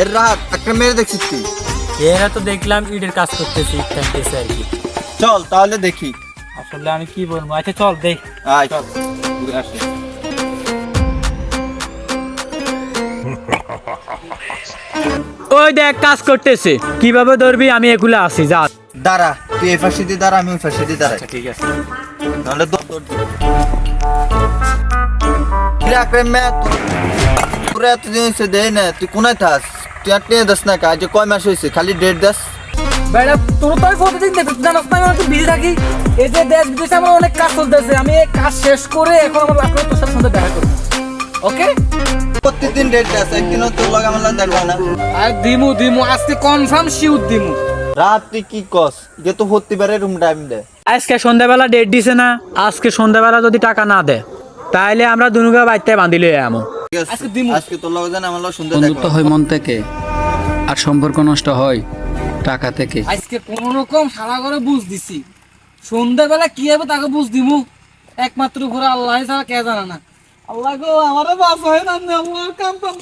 এর রাহাত একটা মেরে দেখছিস তুই? এরা তো দেখলাম ইটের কাজ করতেছে ইট আর কি। চল তাহলে দেখি। আসলে আমি কি বলব? আচ্ছা চল দেখ। আয়। ঘুরে আসি ওই দেখ কাজ করতেছে। কীভাবে ধরবি? আমি এগুলো আছি যা। দাঁড়া তুই এই ফাঁসি দিয়ে দাঁড়া আমি ওই ফাঁসি দিয়ে দাঁড়াই। আচ্ছা ঠিক আছে। নাহলে দৌড় দৌড় মে এতদিন দেয় না তুই কোনায় থাস? তুই দাস না কাজ কয় মাস হয়েছে খালি ডেট দাস। তোর তো আমি প্রতিদিন দেখি জানাস না আমি অনেক বিজি থাকি। এই যে দেশ বিদেশে আমার অনেক কাজ চলতেছে। আমি এই কাজ শেষ করে এখন আমার তোর সাথে দেখা করব। ওকে প্রত্যেকদিন ডেট দাস একদিনও তোর লগে আমার লগে দেখবা না। আর দিমু দিমু আজকে কনফার্ম শিউর দিমু। রাত তুই কি কস? যে তো ভর্তি পারে রুম টাইম দে। আজকে সন্ধ্যাবেলা ডেট দিছে না। আজকে সন্ধ্যাবেলা যদি টাকা না দেয় তাহলে আমরা দুনুগা বাইতে আমো ঠিক আছে আজকে তোর লগে জান আমার লগে সুন্দর বন্ধুত্ব হয় মন থেকে আর সম্পর্ক নষ্ট হয় টাকা থেকে। আজকে কোন রকম সারা করে বুঝ দিছি। সন্ধ্যাবেলা কি হবে তাকে বুঝ দিমু। একমাত্র ঘোরা আল্লাহ ছাড়া কে জানে না। আল্লাহ গো আমারও বাস হয় না আল্লাহ কাম কাম